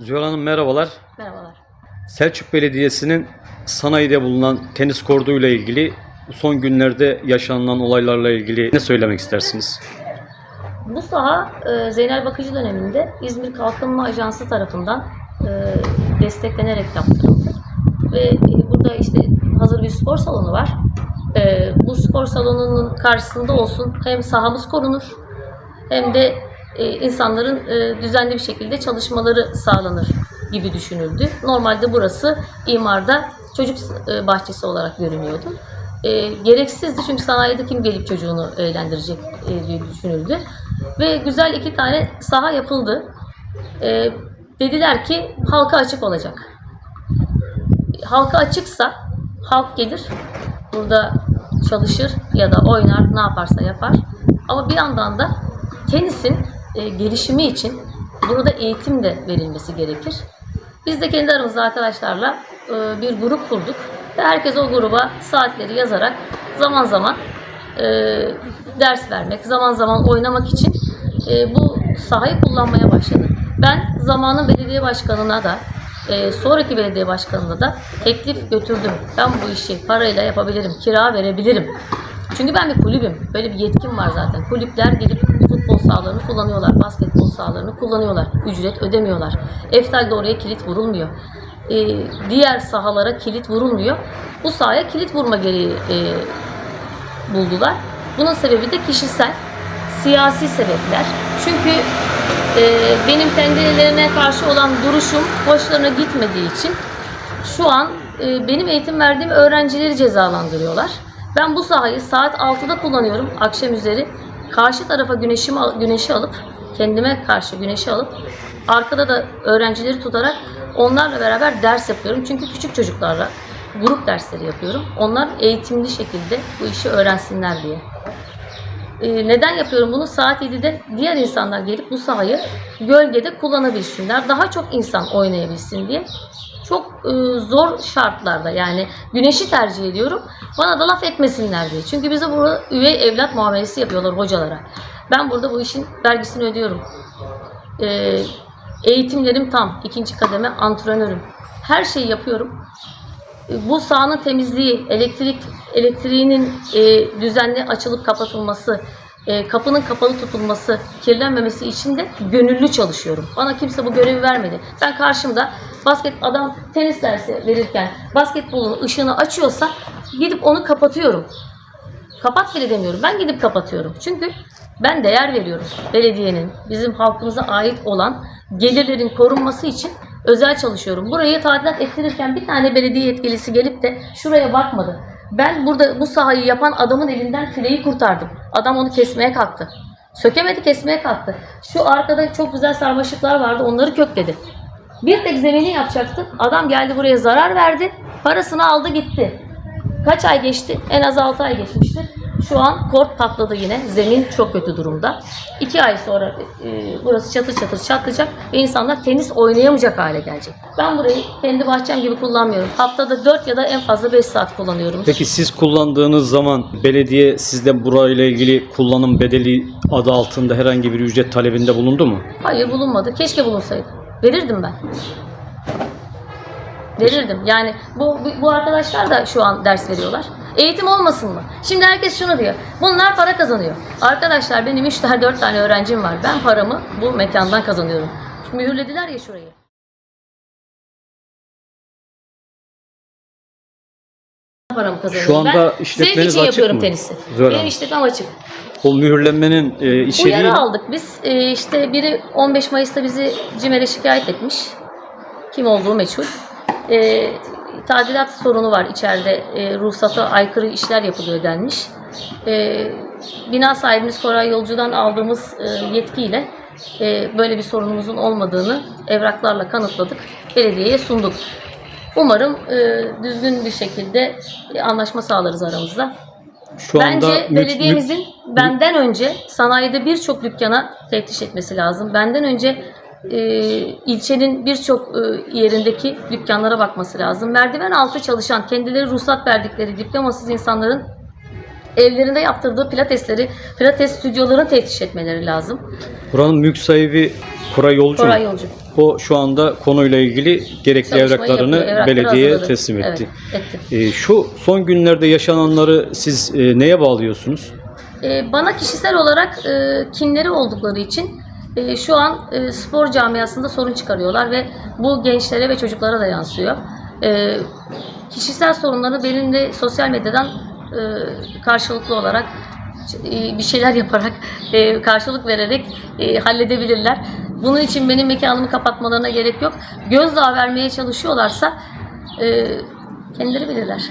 Zühal Hanım merhabalar. Merhabalar. Selçuk Belediyesi'nin sanayide bulunan tenis kordu ile ilgili son günlerde yaşanılan olaylarla ilgili ne söylemek istersiniz? Bu saha e, Zeynel Bakıcı döneminde İzmir Kalkınma Ajansı tarafından e, desteklenerek yaptırıldı. Ve e, burada işte hazır bir spor salonu var. Bu spor salonunun karşısında olsun hem sahamız korunur hem de e, insanların e, düzenli bir şekilde çalışmaları sağlanır gibi düşünüldü. Normalde burası imarda çocuk e, bahçesi olarak görünüyordu. E, gereksizdi çünkü sanayide kim gelip çocuğunu eğlendirecek e, diye düşünüldü. Ve güzel iki tane saha yapıldı. E, dediler ki halka açık olacak. Halka açıksa halk gelir, burada çalışır ya da oynar, ne yaparsa yapar. Ama bir yandan da tenisin e, gelişimi için burada eğitim de verilmesi gerekir. Biz de kendi aramızda arkadaşlarla e, bir grup kurduk. Ve herkes o gruba saatleri yazarak zaman zaman e, ders vermek, zaman zaman oynamak için e, bu sahayı kullanmaya başladı. Ben zamanın belediye başkanına da e, sonraki belediye başkanına da teklif götürdüm. Ben bu işi parayla yapabilirim, kira verebilirim. Çünkü ben bir kulübüm. Böyle bir yetkim var zaten. Kulüpler gelip futbol sahalarını kullanıyorlar, basketbol sahalarını kullanıyorlar. Ücret ödemiyorlar. Eftal'de oraya kilit vurulmuyor. E, diğer sahalara kilit vurulmuyor. Bu sahaya kilit vurma gereği e, buldular. Bunun sebebi de kişisel, siyasi sebepler. Çünkü e, benim kendilerine karşı olan duruşum hoşlarına gitmediği için şu an e, benim eğitim verdiğim öğrencileri cezalandırıyorlar. Ben bu sahayı saat 6'da kullanıyorum akşam üzeri. Karşı tarafa güneşimi, güneşi alıp, kendime karşı güneşi alıp, arkada da öğrencileri tutarak onlarla beraber ders yapıyorum. Çünkü küçük çocuklarla grup dersleri yapıyorum. Onlar eğitimli şekilde bu işi öğrensinler diye. Ee, neden yapıyorum bunu? Saat 7'de diğer insanlar gelip bu sahayı gölgede kullanabilsinler. Daha çok insan oynayabilsin diye. Çok e, zor şartlarda yani güneşi tercih ediyorum. Bana da laf etmesinler diye. Çünkü bize burada üvey evlat muamelesi yapıyorlar hocalara. Ben burada bu işin vergisini ödüyorum. Ee, eğitimlerim tam. ikinci kademe antrenörüm. Her şeyi yapıyorum bu sahanın temizliği, elektrik elektriğinin e, düzenli açılıp kapatılması, e, kapının kapalı tutulması, kirlenmemesi için de gönüllü çalışıyorum. Bana kimse bu görevi vermedi. Ben karşımda basket adam tenis dersi verirken basketbolun ışığını açıyorsa gidip onu kapatıyorum. Kapat bile demiyorum. Ben gidip kapatıyorum. Çünkü ben değer veriyorum. Belediyenin, bizim halkımıza ait olan gelirlerin korunması için özel çalışıyorum. Burayı tadilat ettirirken bir tane belediye yetkilisi gelip de şuraya bakmadı. Ben burada bu sahayı yapan adamın elinden fileyi kurtardım. Adam onu kesmeye kalktı. Sökemedi kesmeye kalktı. Şu arkada çok güzel sarmaşıklar vardı onları kökledi. Bir tek zemini yapacaktı. Adam geldi buraya zarar verdi. Parasını aldı gitti. Kaç ay geçti? En az 6 ay geçmiştir. Şu an kort patladı yine. Zemin çok kötü durumda. 2 ay sonra e, burası çatır çatır çatlayacak ve insanlar tenis oynayamayacak hale gelecek. Ben burayı kendi bahçem gibi kullanmıyorum. Haftada 4 ya da en fazla 5 saat kullanıyorum. Peki siz kullandığınız zaman belediye sizde burayla ilgili kullanım bedeli adı altında herhangi bir ücret talebinde bulundu mu? Hayır bulunmadı. Keşke bulunsaydı. Verirdim ben. Verirdim. Yani bu, bu arkadaşlar da şu an ders veriyorlar. Eğitim olmasın mı? Şimdi herkes şunu diyor. Bunlar para kazanıyor. Arkadaşlar benim 3 tane 4 tane öğrencim var. Ben paramı bu mekandan kazanıyorum. Mühürlediler ya şurayı. paramı kazanıyorum. Şu anda ben işletmeniz zevk için açık yapıyorum mı? tenisi. Zöhre Benim işletmem açık. O mühürlenmenin e, içeriği Uyarı aldık biz. Ee, işte biri 15 Mayıs'ta bizi CİMER'e şikayet etmiş. Kim olduğu meçhul. Ee, tadilat sorunu var içeride. Ee, ruhsata aykırı işler yapılıyor denmiş. Ee, bina sahibimiz Koray Yolcu'dan aldığımız e, yetkiyle e, böyle bir sorunumuzun olmadığını evraklarla kanıtladık. Belediyeye sunduk. Umarım e, düzgün bir şekilde e, anlaşma sağlarız aramızda. şu anda Bence mülk- belediyemizin benden önce sanayide birçok dükkana teftiş etmesi lazım. Benden önce e, ilçenin birçok e, yerindeki dükkanlara bakması lazım. Merdiven altı çalışan, kendileri ruhsat verdikleri diplomasız insanların evlerinde yaptırdığı pilatesleri, pilates stüdyolarını teftiş etmeleri lazım. buranın mülk sahibi Koray Yolcu? Koray Yolcu. O şu anda konuyla ilgili gerekli Çalışmayı evraklarını yapıyor, evrakları belediyeye hazırladı. teslim etti. Evet, etti. E, şu son günlerde yaşananları siz e, neye bağlıyorsunuz? Ee, bana kişisel olarak e, kinleri oldukları için e, şu an e, spor camiasında sorun çıkarıyorlar ve bu gençlere ve çocuklara da yansıyor. E, kişisel sorunlarını benimle sosyal medyadan e, karşılıklı olarak e, bir şeyler yaparak, karşılık vererek halledebilirler. Bunun için benim mekanımı kapatmalarına gerek yok. Gözdağı vermeye çalışıyorlarsa kendileri bilirler.